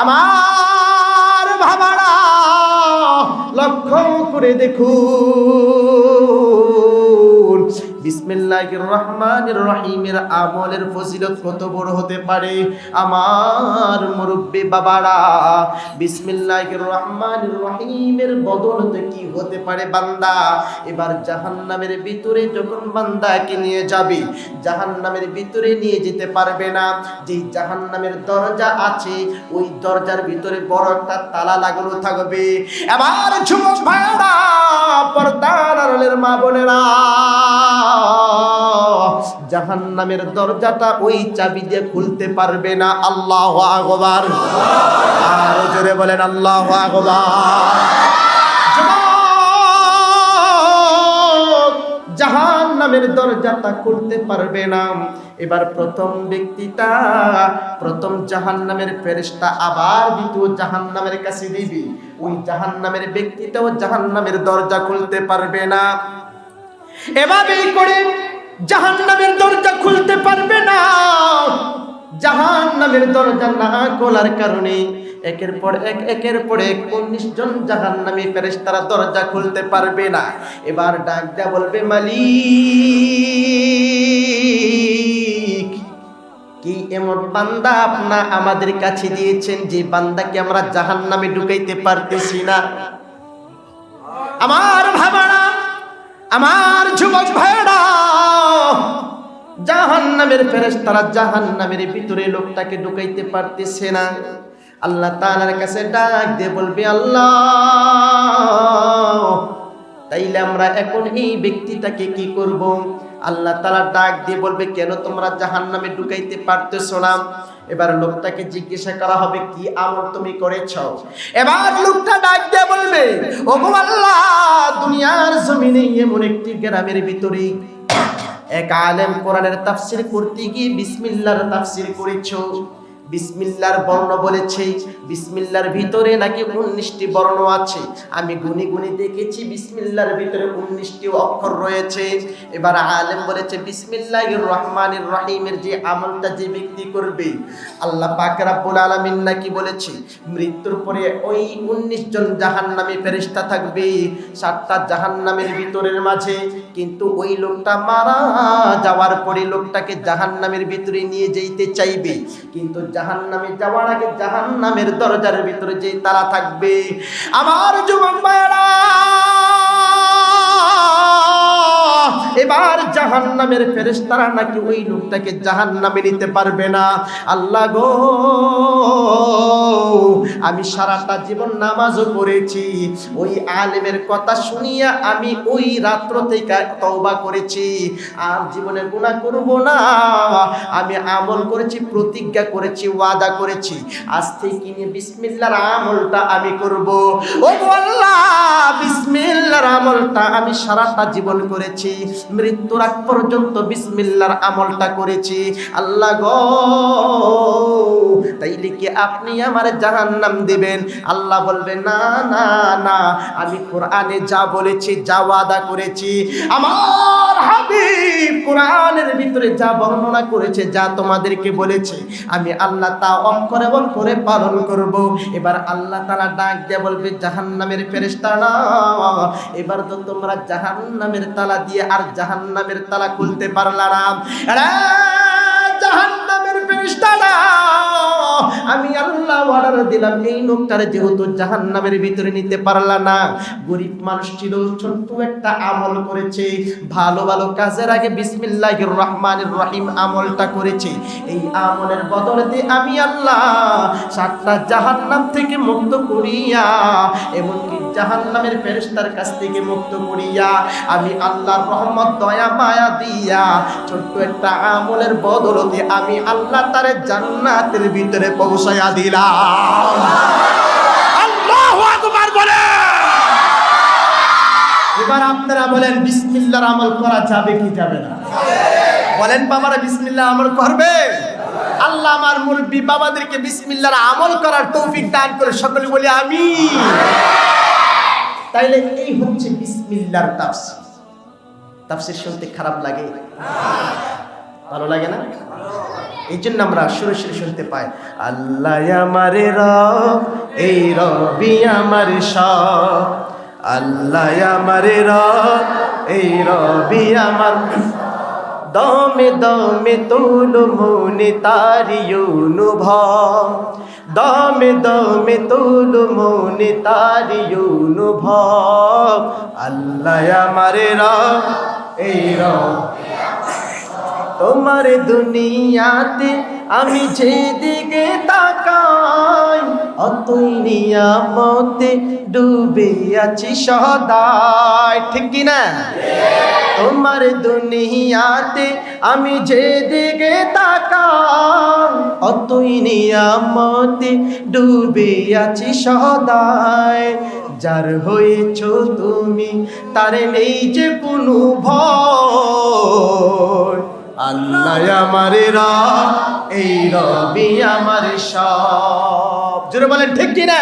আমার ভাবারা লক্ষ্য করে দেখুন। বিসমিল্লাহির রহমানির রহিমের আমলের ফজিলত কত বড় হতে পারে? আমার মুরব্বী বাবারা, বিসমিল্লাহির রহমানির রহিমের বদলতে কি হতে পারে বান্দা? এবার জাহান্নামের ভিতরে যখন বান্দাকে নিয়ে যাবে, জাহান্নামের ভিতরে নিয়ে যেতে পারবে না। যেই জাহান্নামের দরজা আছে, ওই দরজার ভিতরে বড় একটা তালা লাগানো থাকবে। এবার যুবক ভাইরা পর্দার মা বোনেরা জাহান্নামের দরজাটা ওই চাবি দিয়ে খুলতে পারবে না। আল্লাহ আকবার। আর জোরে বলেন, আল্লাহ আকবার। জাহান নামের দরজাটা করতে পারবে না। এবার প্রথম ব্যক্তিটা, প্রথম জাহান নামের ফেরেস্তা আবার দ্বিতীয় জাহান নামের কাছে দিবি। ওই জাহান নামের ব্যক্তিটাও জাহান নামের দরজা খুলতে পারবে না। এভাবেই করে জাহান নামের দরজা খুলতে পারবে না। জাহান নামের দরজা না খোলার কারণে একের পর এক, একের পর এক উনিশ জন জাহান নামী ফেরেশতারা দরজা খুলতে পারবে না। এবার ডাক দেয়া বলবে, মালিক, কি এমন বান্দা আপনা আমাদের কাছে দিয়েছেন যে বান্দাকে আমরা জাহান নামে ঢুকাইতে পারতেছি না? আমার ভাবানা আমার যুবক ভাইরা জাহান নামের ফেরেশতারা জাহান নামের ভিতরে লোকটাকে ঢুকাইতে পারতেছে না। আল্লাহ তালার কাছে ডাক দিয়ে বলবে, আল্লাহ! তাইলে আমরা এখন এই ব্যক্তিটাকে কি করব? আল্লাহ তাআলা ডাক দিয়ে বলবে, কেন তোমরা জাহান নামে ঢুকাইতে পারতেছো না? এবার লোকটাকে জিজ্ঞাসা করা হবে, কি আমল তুমি করেছ? এবার লোকটা ডাক দিয়ে বলবে ও আল্লাহ, দুনিয়ার জমিনে এমন একটি গ্রামের ভিতরে এক আলেম কোরআনের তাফসির করতে গিয়ে বিসমিল্লাহর তাফসির করেছ। বিসমিল্লার বর্ণ বলেছে, বিসমিল্লার ভিতরে নাকি উনিশটি বর্ণ আছে? আমি গুনি গুনি দেখেছি, বিসমিল্লার ভিতরে উনিশটি অক্ষর রয়েছে। এবার আলেম বলেছে, বিসমিল্লাহির রহমানির রহিমের যে আমলটা যে ব্যক্তি করবে, আল্লাহ পাক রাব্বুল আলামিন নাকি বলেছে, মৃত্যুর পরে ওই উনিশ জন জাহান্নামী ফেরেশতা থাকবে, সাতটা জাহান্নামের ভিতরের মাঝে। কিন্তু ওই লোকটা মারা যাওয়ার পরে লোকটাকে জাহান নামের ভিতরে নিয়ে যেতে চাইবে। কিন্তু জাহান নামে যাওয়ার আগে জাহান নামের দরজার ভিতরে যে তারা থাকবে। আমার যুবক মায়েরা এবার জাহান্নামের ফেরেশতারা নাকি ওই লোকটাকে জাহান্নামে নিতে পারবে না? আল্লাহ গো, আমি সারাটা জীবন নামাজও করেছি ওই আলেমের কথা শুনিয়া আমি ওই রাত্র থেকে তওবা করেছি। আর জীবনে গুনাহ করব না। আমি আমল করেছি, প্রতিজ্ঞা করেছি, ওয়াদা করেছি। আজ থেকে নিয়ে বিসমিল্লাহর আমলটা আমি করব। ও আল্লাহ বিসমিল্লাহর আমলটা আমি সারাটা জীবন করেছি। মৃত্যুর আগ পর্যন্ত বিসমিল্লাহর আমলটা করেছি। আল্লাহ গো, তাইলে কি আপনি আমার জাহান্নাম দিবেন? আল্লাহ বলবে, না না না, আমি কোরআনে যা বলেছি, যা ওয়াদা করেছি, আমার হাবিব কোরআনের ভিতরে যা বর্ণনা করেছে, যা তোমাদেরকে বলেছে, আমি আল্লাহ তা অক্ষরে করে পালন করব। এবার আল্লাহ তারা ডাক দিয়ে বলবে, জাহান্নামের ফেরেশতা না এবার তো তোমরা জাহান্নামের তালা দিয়ে আর জাহান্নামের তালা খুলতে পারলা না। জাহান্নামের ফেরেশতারা! দিলাম, এই লোকটারে যেহেতু জাহান্নামের ভিতরে নিতে পারলা না, গরিব মানুষ ছিল, ছোট্ট একটা আমল করেছে, ভালো ভালো কাজের আগে বিসমিল্লাহির রহমানির রহিম আমলটা করেছে। এই আমলের বদলেতে আমি আল্লাহ সাতটা জাহান্নাম থেকে মুক্ত করিয়া, এমনকি জাহান্নামের ফেরেশতার কাছ থেকে মুক্ত করিয়া, আমি আল্লাহর রহমত, দয়া, মায়া দিয়া ছোট্ট একটা আমলের বদলতে আমি আল্লাহ তারে জান্নাতের ভিতরে পৌঁছায়া দিলাম। এবার আপনারা বলেন বিসমিল্লাহর আমল করা যাবে কি যাবে না? বলেন, বাবারা বিসমিল্লাহ আমল করবে? আল্লাহ আমার মুরব্বী বাবাদেরকে বিসমিল্লাহর আমল করার তৌফিক দান করে সকলে বলি আমি তাইলে এই হচ্ছে বিসমিল্লাহর তাফসীর। তাফসীর শুনতে খারাপ লাগে? ভালো লাগে না? এই জন্য আমরা সুরে সুরে শুনতে পাই, আল্লাহ আমার রব, এই রবি আমার সব। আল্লাহ আমার রব, এই রবি আমার দমে দমে তোলো মনে তারি অনুভব। দমে দমে তোলো মনে তারি অনুভব। আল্লাহ আমার রব, এই রব তোমার দুনিয়াতে আমি যেদিকে তাকাই, অতই নিয়ামতে ডুবে আছি সদাই। ঠিক কি না? তোমার দুনিয়াতে আমি যেদিকে তাকাই, অতই নিয়ামতে ডুবে আছি সদাই। যার হয়েছ তুমি, তার নেই যে কোনো ভয়। আল্লাহ আমার এই রবি আমার সব। জোরে বলেন ঠিক কিনা?